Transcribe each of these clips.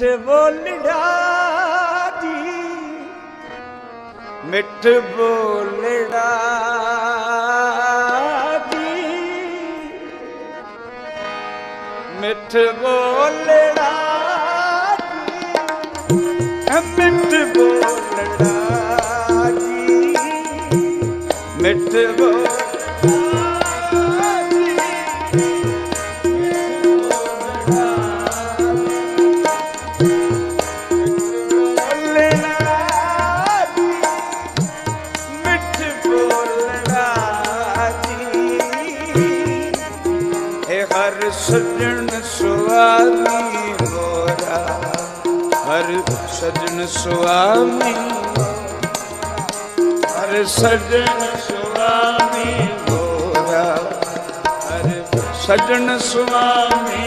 ਮਿੱਠ ਬੋਲੜਾ ਜੀ। ਮਿੱਠ ਬੋਲੜਾ ਜੀ। ਮਿੱਠ ਬੋਲੜਾ ਸੁਆਮੀ ਹਰ ਸਜਣ ਸੁਆਮੀ ਮੋਰਾ ਹਰ ਸਜਣ ਸੁਆਮੀ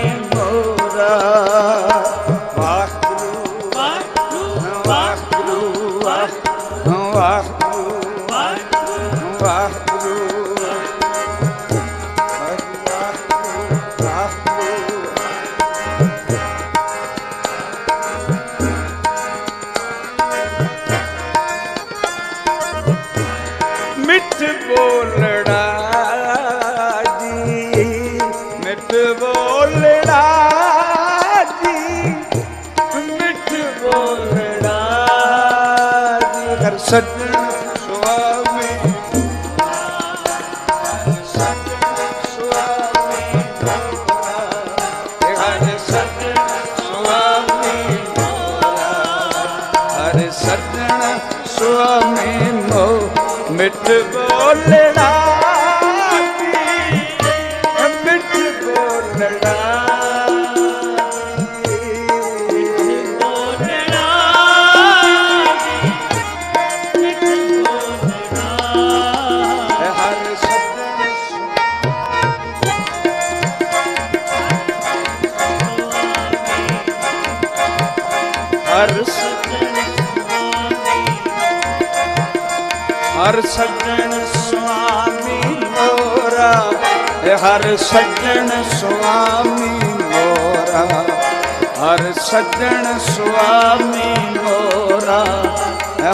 ਸੱਜਣ ਸੁਆਮੀ ਸੱਜਣ ਸੁਆਮੀ ਮੋ ਮਿੱਠ ਬੋਲਣਾ ਮਿੱਠ ਬੋਲਣਾ ਸੱਜਣ ਸੁਆਮੀ ਮੋਰਾ, ਹਰ ਸੱਜਣ ਸੁਆਮੀ ਮੋਰਾ,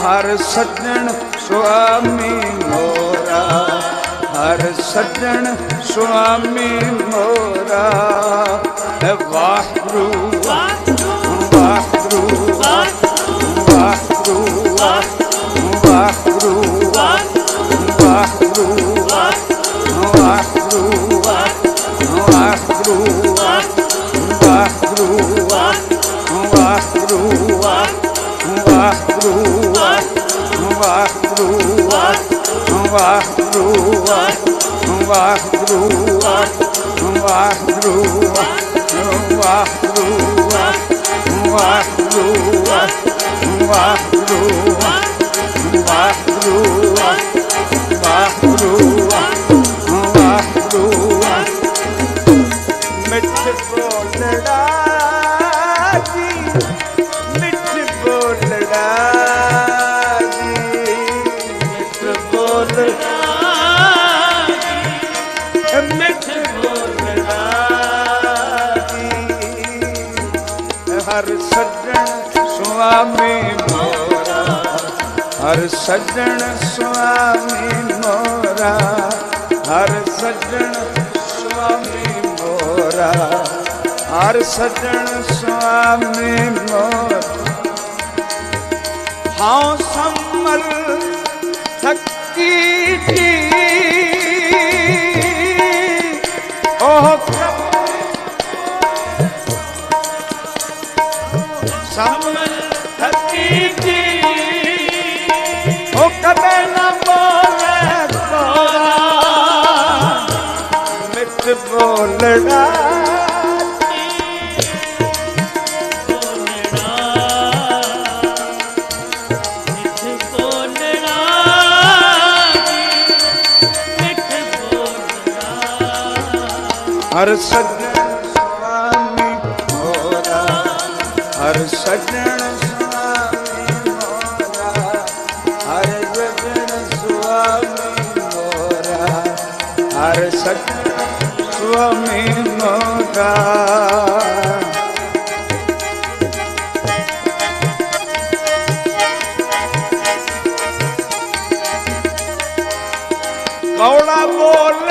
ਹਰ ਸੱਜਣ ਸੁਆਮੀ ਮੋਰਾ, ਹਰ ਸੱਜਣ ਸੁਆਮੀ ਮੋਰਾ ਇਹ ਵਾਹਿਗੁਰੂ ਸੱਜਣ ਸੁਆਮੀ ਮੋਰਾ, ਹਰ ਸੱਜਣ ਸੁਆਮੀ ਮੋਰਾ, ਹਰ ਸੱਜਣ ਸੁਆਮੀ ਮੋਰਾ। ਹਾਂ ਸੰਮਲ ਥੱਕੀ ਜੀ ਉਹ ਸੰਮਲ ਥੱਕੀ ਜੀ ਕਦੇ ਨਾ ਬੋਲੇ ਕੋਰਾ ਮਿੱਠ ਬੋਲੜਾ ਹਰ ਸੱਜਣ हर सत्व में मोदा कौड़ा बोल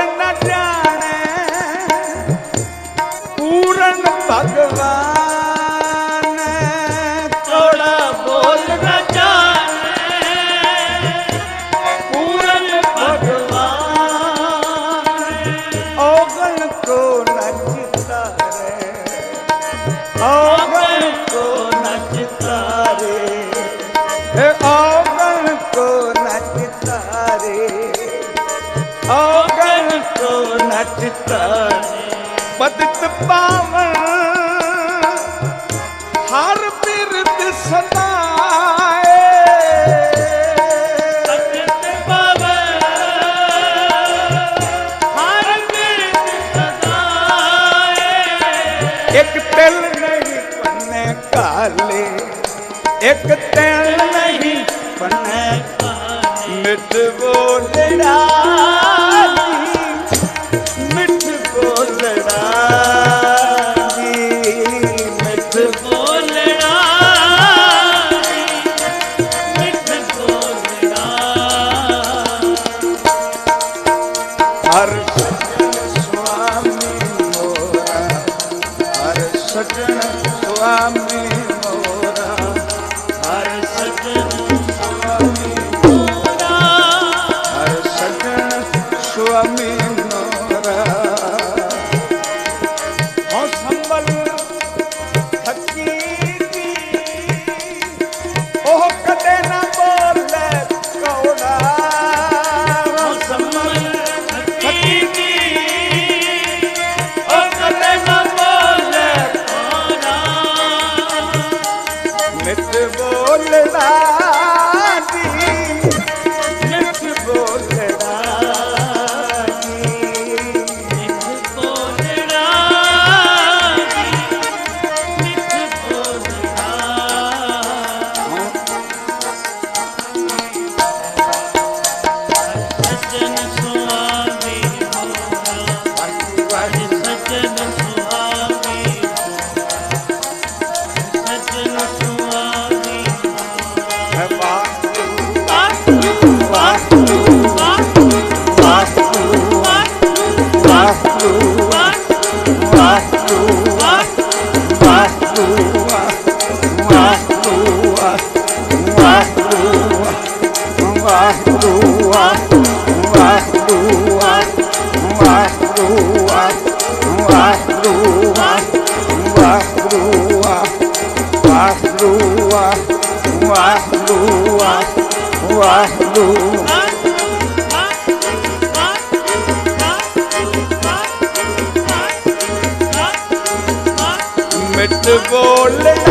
ਇੱਕ ਤੈਨ ਨਹੀਂ ਪਨੈ ਮਿਟ ਬੋਲੜਾ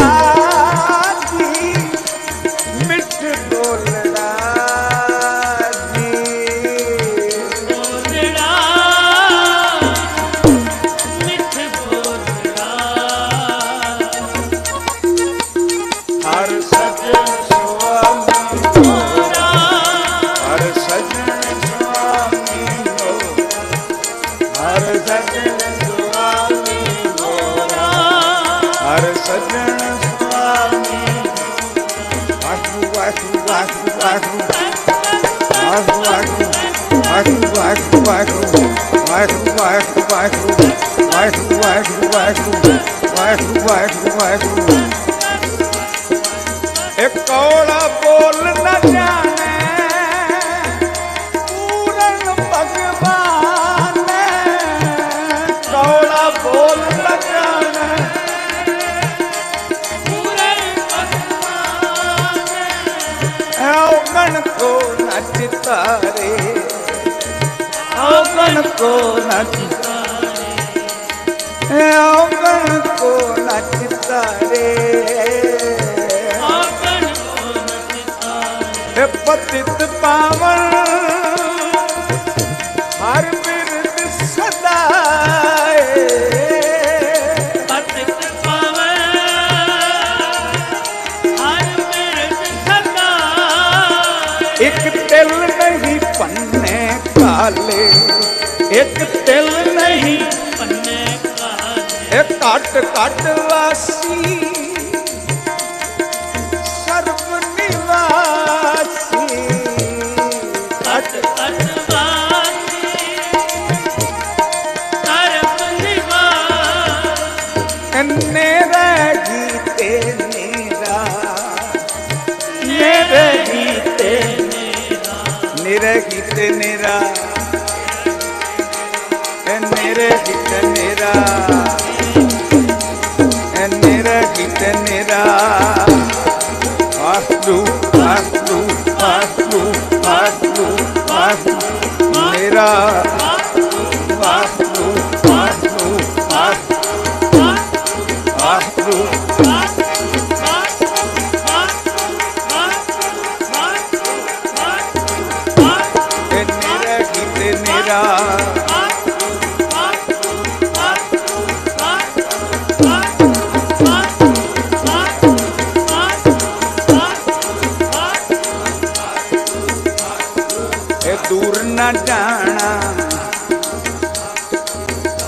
I सजन को नचता रे आंगन को नचता रे पतित पावन ਇੱਕ ਤਿਲ ਨਹੀਂ ਪੰਨੇ ਕਾਜ ਇਹ ਘਟ ਘਟ ਵਾਸੀ ਸਰਬ ਨਿਵਾਸੀ। ਘਟ ਘਟ ਵਾਸੀ ਸਰਬ ਜਿਤ ਮੇਰਾ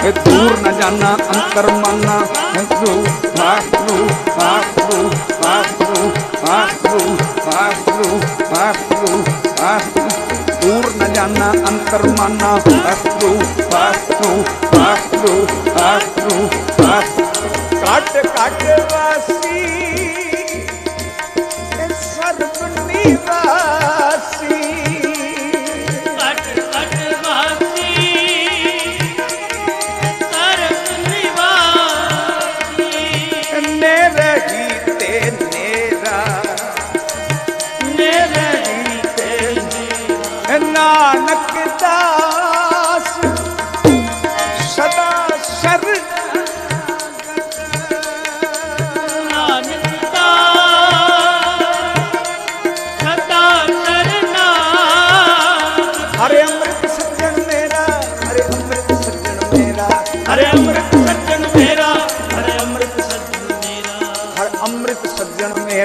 ਇਹ ਦੂਰ ਨਾ ਜਾਣਾ ਅੰਤਰ ਮਾਨਾ ਆਸੂ ਆਸੂ ਆਸੂ ਆਸੂ ਆਸੂ ਆਸੂ ਆਸੂ ਆਸੂ ਦੂਰ ਨਾ ਜਾਣਾ ਅੰਤਰ ਮਾਨਾ ਆਸੂ ਆਸੂ ਆਸੂ ਆਸੂ ਆਸੂ ਕੱਟ ਕੱਟ ਵਾਸੀ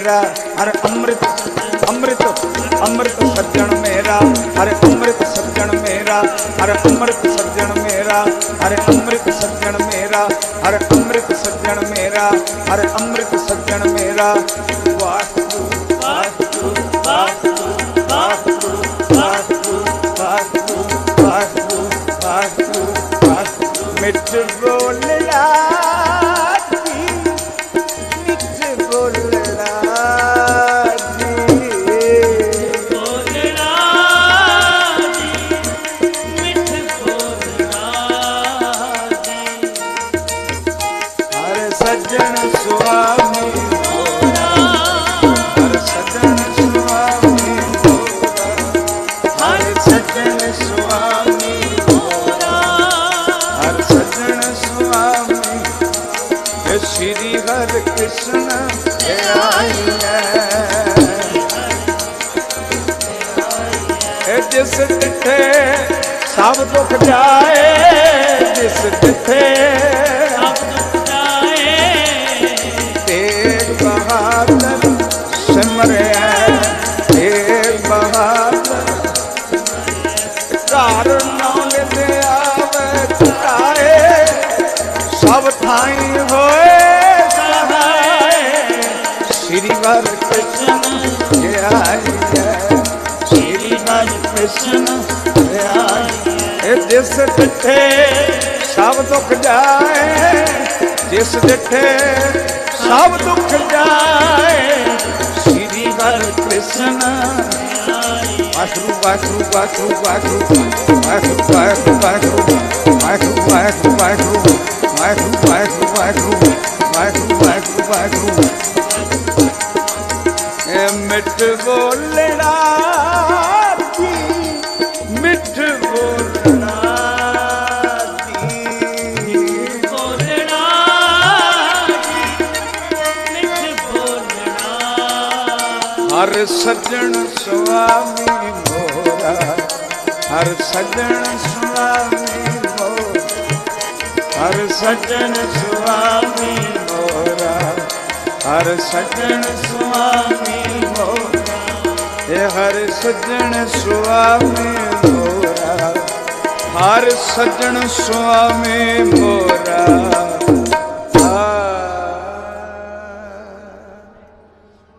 ਮੇਰਾ, ਹਰ ਅੰਮ੍ਰਿਤ ਅੰਮ੍ਰਿਤ ਅੰਮ੍ਰਿਤ ਸੱਜਣ ਮੇਰਾ, ਹਰ ਅੰਮ੍ਰਿਤ ਸੱਜਣ ਮੇਰਾ, ਹਰ ਅੰਮ੍ਰਿਤ ਸੱਜਣ ਮੇਰਾ, ਹਰ ਅੰਮ੍ਰਿਤ ਸੱਜਣ ਮੇਰਾ, ਹਰ ਅੰਮ੍ਰਿਤ ਸੱਜਣ ਮੇਰਾ, ਹਰ ਅੰਮ੍ਰਿਤ ਸੱਜਣ ਮੇਰਾ। ਵਾਹਿਗੁਰੂ ਵਾਹਿਗੁਰੂ ਵਾਹਿਗੁਰੂ ਵਾਹਿਗੁਰੂ ਵਾਹਿਗੁਰੂ ਵਾਹਿਗੁਰੂ ਵਾਹਿਗੁਰੂ ਵਾਹਿਗੁਰੂ ਮਿੱਠ ਬੋਲਣਾ ਜਿੱਥੇ ਸਭ ਦੁੱਖ ਜਾਏ ਜਿਸ ਜਿੱਥੇ ਸਭ ਦੁੱਖ ਜਾਏ। ਤੇਗ ਬਹਾਦਰ ਸਿਮਰਿਆ ਤੇਗ ਬਹਾਦਰ। ਘਰ ਸਭ ਥਾਈ ਜਿਸ ਜਿੱਥੇ ਸਭ ਦੁੱਖ ਜਾਏ ਜਿਸ ਜਿੱਥੇ ਸਭ ਦੁੱਖ ਜਾਏ ਸ੍ਰੀ ਹਰ ਕ੍ਰਿਸ਼ਨ ਵਾਹਿਗੁਰੂ ਵਾਹਿਗੁਰੂ ਵਾਹਿਗੁਰੂ ਵਾਹਿਗੁਰੂ ਵਾਹਿਗੁਰੂ ਵਾਹਿਗੁਰੂ ਵਾਹਿਗੁਰੂ ਵਾਹਿਗੁਰੂ ਵਾਹਿਗੁਰੂ ਵਾਹਿਗੁਰੂ ਵਾਹਿਗੁਰੂ ਵਾਹਿਗੁਰੂ ਵਾਹਿਗੁਰੂ ਵਾਹਿਗੁਰੂ ਵਾਹਿਗੁਰੂ ਮਿੱਠ ਬੋਲਣਾ ਹਰ ਸੱਜਣ ਸੁਆਮੀ ਮੋਰਾ, ਹਰ ਸੱਜਣ ਸੁਆਮੀ ਮੋਰਾ, ਹਰ ਸੱਜਣ ਸੁਆਮੀ ਮੋਰਾ, ਹਰ ਸੱਜਣ ਸੁਆਮੀ ਮੋਰਾ, ਇਹ ਹਰ ਸੱਜਣ ਸੁਆਮੀ ਮੋਰਾ, ਹਰ ਸੱਜਣ ਸੁਆਮੀ ਮੋਰਾ।